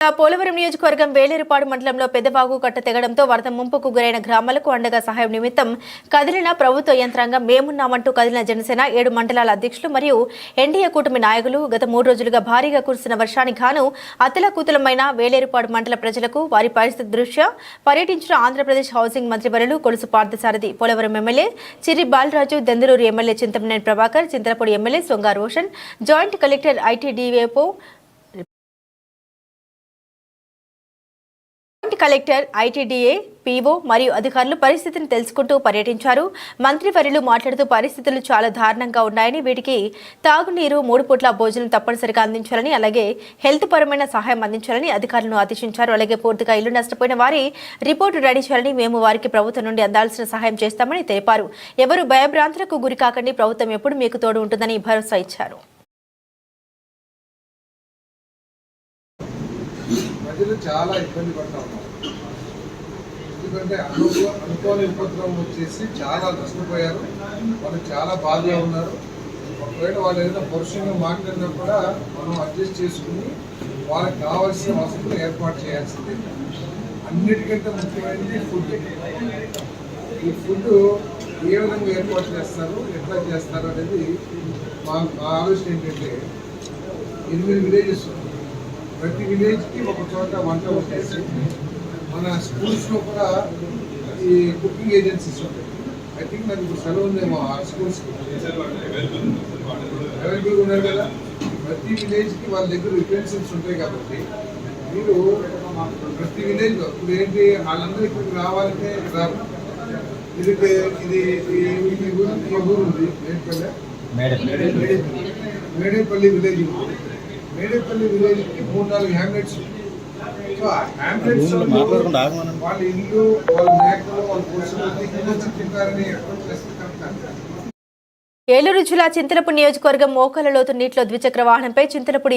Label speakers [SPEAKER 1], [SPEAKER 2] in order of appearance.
[SPEAKER 1] పోలవరం నియోజకవర్గం వేలేరుపాడు మండలంలో పెద్దబాగు కట్ట తెగడంతో వరద ముంపుకు గురైన గ్రామాలకు అండగా సహాయం నిమిత్తం కదిలిన ప్రభుత్వ యంత్రాంగం మేమున్నామంటూ కదిలిన జనసేన ఏడు మండలాల అధ్యక్షులు మరియు ఎన్డీఏ కూటమి నాయకులు గత మూడు రోజులుగా భారీగా కురిసిన వర్షానికి గాను అతలకూతలమైన వేలేరుపాడు మండల ప్రజలకు వారి పరిస్థితి దృష్ట్యా పర్యటించిన ఆంధ్రప్రదేశ్ హౌసింగ్ మంత్రివర్యులు Kolusu Parthasarathy Polavaram MLA Chirri Balaraju Denduluru MLA Chintamaneni Prabhakar Chintalapudi MLA Songa Roshan joint collector ITDA PO collector ITDA PO మరియు అధికారులు పరిస్థితిని తెలుసుకుంటూ పర్యటించారు. మంత్రివర్యులు మాట్లాడుతూ పరిస్థితులు చాలా దారుణంగా ఉన్నాయని వీటికి తాగునీరు మూడు పూట్ల భోజనం తప్పనిసరిగా అందించాలని అలాగే హెల్త్ పరమైన సహాయం అందించాలని అధికారులను ఆదేశించారు. అలాగే పూర్తిగా ఇల్లు నష్టపోయిన వారి రిపోర్టు రెడీ చేయాలని మేము వారికి ప్రభుత్వం నుండి అందాల్సిన సహాయం చేస్తామని తెలిపారు. ఎవరు భయభ్రాంతులకు గురి కాకండి ప్రభుత్వం ఎప్పుడు మీకు తోడు ఉంటుందని భరోసా ఇచ్చారు.
[SPEAKER 2] ప్రజలు చాలా ఇబ్బంది పడతా ఉన్నారు. ఎందుకంటే అనుకో అనుకోని ఉపద్రవం వచ్చేసి చాలా నష్టపోయారు. వాళ్ళు చాలా బాధగా ఉన్నారు. ఒకవేళ వాళ్ళు ఏదైనా పరుషంగా మాట్లాడినా కూడా మనం అడ్జస్ట్ చేసుకుని వాళ్ళకి కావాల్సిన వసతులు ఏర్పాటు చేయాల్సిందే. అన్నిటికంటే ముఖ్యమైనది ఫుడ్. ఈ ఫుడ్ ఏ విధంగా ఏర్పాటు చేస్తారు ఎట్లా చేస్తారు అనేది మా మా ఆలోచన ఏంటంటే ఎనిమిది విలేజెస్ ప్రతి విలేజ్కి ఒక చోట వంట వచ్చేసి మన స్కూల్స్లో కూడా ఈ కుకింగ్ ఏజెన్సీస్ ఉంటాయి. ఐ థింక్ నాకు ఇప్పుడు సెలవు ఉందేమో ఆ స్కూల్స్కి అవైలబుల్గా ఉన్నారు కదా. ప్రతి విలేజ్కి వాళ్ళ దగ్గర యుటెన్సిల్స్ ఉంటాయి కాబట్టి మీరు ప్రతి విలేజ్లో ఇప్పుడు ఏంటి వాళ్ళందరూ ఇక్కడికి రావాలంటే రారు. ఇది ఇది ఈ- ఊరు ఉంది. మేడేపల్లి. మేడేపల్లి. విలేజ్ మేడేపల్లి విలేజ్కి మూడు నాలుగు హ్యామ్లెట్స్ ఉన్నాయి.
[SPEAKER 3] మాట్లాడకుండా.
[SPEAKER 2] వాళ్ళ ఇల్లు వాళ్ళ మేకలు వాళ్ళ పురుషులు.
[SPEAKER 1] ఏలూరు జిల్లా చింతలపూడి నియోజకవర్గం మోకాల లోతు నీటిలో ద్విచక్ర వాహనంపై చింతలపూడి